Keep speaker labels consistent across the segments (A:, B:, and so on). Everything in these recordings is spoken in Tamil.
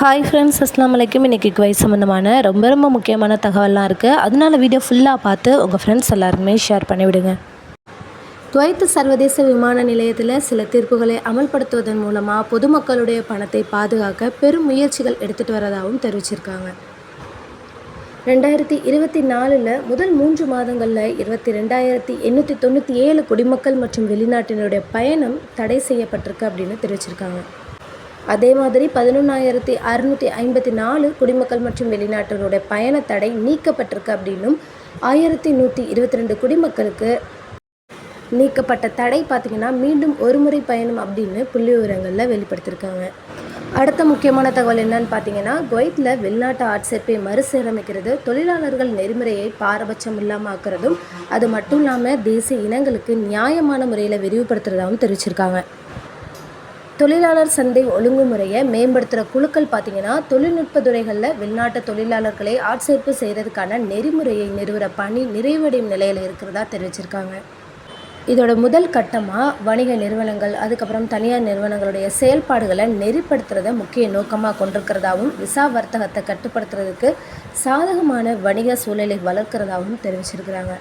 A: ஹாய் ஃப்ரெண்ட்ஸ் அஸ்லாம் வலைக்கும் இன்றைக்கி குவைத் சம்மந்தமான ரொம்ப ரொம்ப முக்கியமான தகவல்லாம் இருக்குது அதனால வீடியோ ஃபுல்லாக பார்த்து உங்கள் ஃப்ரெண்ட்ஸ் எல்லாருக்குமே ஷேர் பண்ணிவிடுங்க. துவைத்து சர்வதேச விமான நிலையத்தில் சில தீர்ப்புகளை அமல்படுத்துவதன் மூலமாக பொதுமக்களுடைய பணத்தை பாதுகாக்க பெரும் முயற்சிகள் எடுத்துகிட்டு வரதாகவும் தெரிவிச்சிருக்காங்க. ரெண்டாயிரத்தி இருபத்தி நாலில் முதல் மூன்று மாதங்களில் இருபத்தி ரெண்டாயிரத்தி எண்ணூற்றி தொண்ணூற்றி ஏழு குடிமக்கள் மற்றும் வெளிநாட்டினருடைய பயணம் தடை செய்யப்பட்டிருக்கு அப்படின்னு தெரிவிச்சிருக்காங்க. அதே மாதிரி பதினொன்றாயிரத்தி அறுநூற்றி ஐம்பத்தி நாலு குடிமக்கள் மற்றும் வெளிநாட்டினருடைய பயண தடை நீக்கப்பட்டிருக்கு அப்படின்னும் ஆயிரத்தி நூற்றி இருபத்தி ரெண்டு குடிமக்களுக்கு நீக்கப்பட்ட தடை பார்த்திங்கன்னா மீண்டும் ஒரு முறை பயணம் அப்படின்னு புள்ளி விவரங்களில் வெளிப்படுத்தியிருக்காங்க அடுத்த முக்கியமான தகவல் என்னன்னு பார்த்தீங்கன்னா குவைத்தில் வெளிநாட்டு ஆட்சேர்ப்பை மறுசீரமைக்கிறது தொழிலாளர்கள் நெறிமுறையை பாரபட்சம் இல்லாமல் ஆக்குறதும் அது மட்டும் இல்லாமல் தேசிய இனங்களுக்கு நியாயமான முறையில் விரிவுபடுத்துறதாகவும் தெரிவிச்சிருக்காங்க. தொழிலாளர் சந்தை ஒழுங்குமுறையை மேம்படுத்துகிற குழுக்கள் பார்த்திங்கன்னா தொழில்நுட்ப துறைகளில் வெளிநாட்டு தொழிலாளர்களை ஆட்சேர்ப்பு செய்கிறதுக்கான நெறிமுறையை நிறுவுற பணி நிறைவடையும் நிலையில் இருக்கிறதா தெரிவிச்சிருக்காங்க. இதோட முதல் கட்டமாக வணிக நிறுவனங்கள் அதுக்கப்புறம் தனியார் நிறுவனங்களுடைய செயல்பாடுகளை நெறிப்படுத்துறதை முக்கிய நோக்கமாக கொண்டிருக்கிறதாகவும் விசா வர்த்தகத்தை கட்டுப்படுத்துறதுக்கு சாதகமான வணிக சூழலை வளர்க்கிறதாகவும் தெரிவிச்சிருக்கிறாங்க.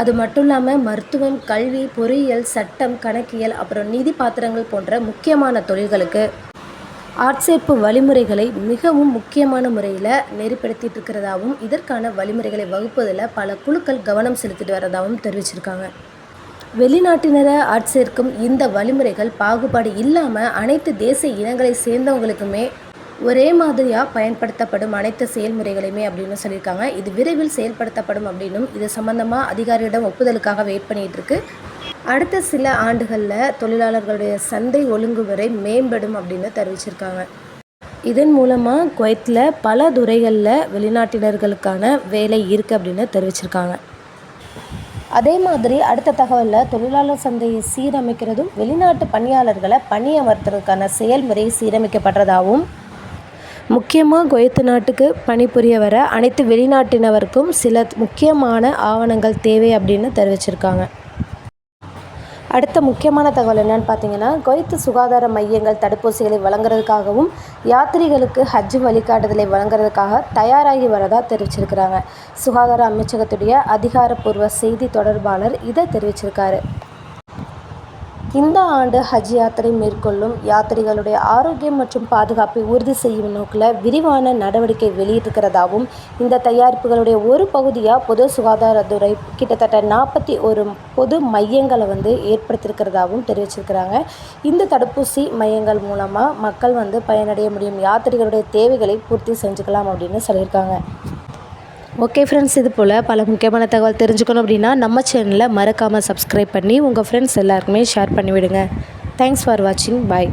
A: அது மட்டும் இல்லாமல் மருத்துவம் கல்வி பொறியியல் சட்டம் கணக்கியல் அப்புறம் நிதி பாத்திரங்கள் போன்ற முக்கியமான தொழில்களுக்கு ஆட்சேர்ப்பு வழிமுறைகளை மிகவும் முக்கியமான முறையில் நெறிப்படுத்திட்டு இருக்கிறதாகவும் இதற்கான வழிமுறைகளை வகுப்பதில் பல குழுக்கள் கவனம் செலுத்திட்டு வரதாகவும் தெரிவிச்சிருக்காங்க. வெளிநாட்டினரை ஆட்சேர்க்கும் இந்த வழிமுறைகள் பாகுபாடு இல்லாமல் அனைத்து தேசிய இனங்களை சேர்ந்தவங்களுக்குமே ஒரே மாதிரியாக பயன்படுத்தப்படும் அனைத்து செயல்முறைகளையுமே அப்படின்னு சொல்லியிருக்காங்க. இது விரைவில் செயல்படுத்தப்படும் அப்படின்னும் இது சம்மந்தமாக அதிகாரியிடம் ஒப்புதலுக்காக வெயிட் பண்ணிகிட்டு இருக்கு அடுத்த சில ஆண்டுகளில் தொழிலாளர்களுடைய சந்தை ஒழுங்குமுறை மேம்படும் அப்படின்னு தெரிவிச்சிருக்காங்க. இதன் மூலமாக குவைத்தில் பல துறைகளில் வெளிநாட்டினர்களுக்கான வேலை இருக்குது அப்படின்னு தெரிவிச்சிருக்காங்க. அதே மாதிரி அடுத்த தகவலில் தொழிலாளர் சந்தையை சீரமைக்கிறதும் வெளிநாட்டு பணியாளர்களை பணியமர்த்துறதுக்கான செயல்முறை சீரமைக்கப்படுறதாகவும் முக்கியமாக குவைத்து நாட்டுக்கு பணிபுரிய வர அனைத்து வெளிநாட்டினருக்கும் சில முக்கியமான ஆவணங்கள் தேவை அப்படின்னு தெரிவிச்சிருக்காங்க. அடுத்த முக்கியமான தகவல் என்னன்னு பார்த்தீங்கன்னா குவைத்து சுகாதார மையங்கள் தடுப்பூசிகளை வழங்குறதுக்காகவும் யாத்திரிகளுக்கு ஹஜ் வழிகாட்டுதலை வழங்குறதுக்காக தயாராகி வரதா தெரிவிச்சிருக்கிறாங்க. சுகாதார அமைச்சகத்துடைய அதிகாரப்பூர்வ செய்தி தொடர்பாளர் இதை தெரிவிச்சிருக்காரு. இந்த ஆண்டு ஹஜ் யாத்திரை மேற்கொள்ளும் யாத்திரிகளுடைய ஆரோக்கியம் மற்றும் பாதுகாப்பை உறுதி செய்யும் நோக்கில் விரிவான நடவடிக்கை வெளியிட்டிருக்கிறதாகவும் இந்த தயாரிப்புகளுடைய ஒரு பகுதியாக பொது சுகாதாரத்துறை கிட்டத்தட்ட நாற்பத்தி ஒரு பொது மையங்களை வந்து ஏற்படுத்தியிருக்கிறதாகவும் தெரிவிச்சிருக்கிறாங்க. இந்த தடுப்பூசி மையங்கள் மூலமாக மக்கள் வந்து பயனடைய முடியும் யாத்திரிகளுடைய தேவைகளை பூர்த்தி செஞ்சுக்கலாம் அப்படின்னு சொல்லியிருக்காங்க. ஓகே ஃப்ரெண்ட்ஸ் இது போல் பல முக்கியமான தகவல் தெரிஞ்சுக்கணும் அப்படின்னா நம்ம சேனலை மறக்காமல் சப்ஸ்கிரைப் பண்ணி உங்கள் ஃப்ரெண்ட்ஸ் எல்லாருக்குமே ஷேர் பண்ணிவிடுங்க. தேங்க்ஸ் ஃபார் வாட்சிங் பாய்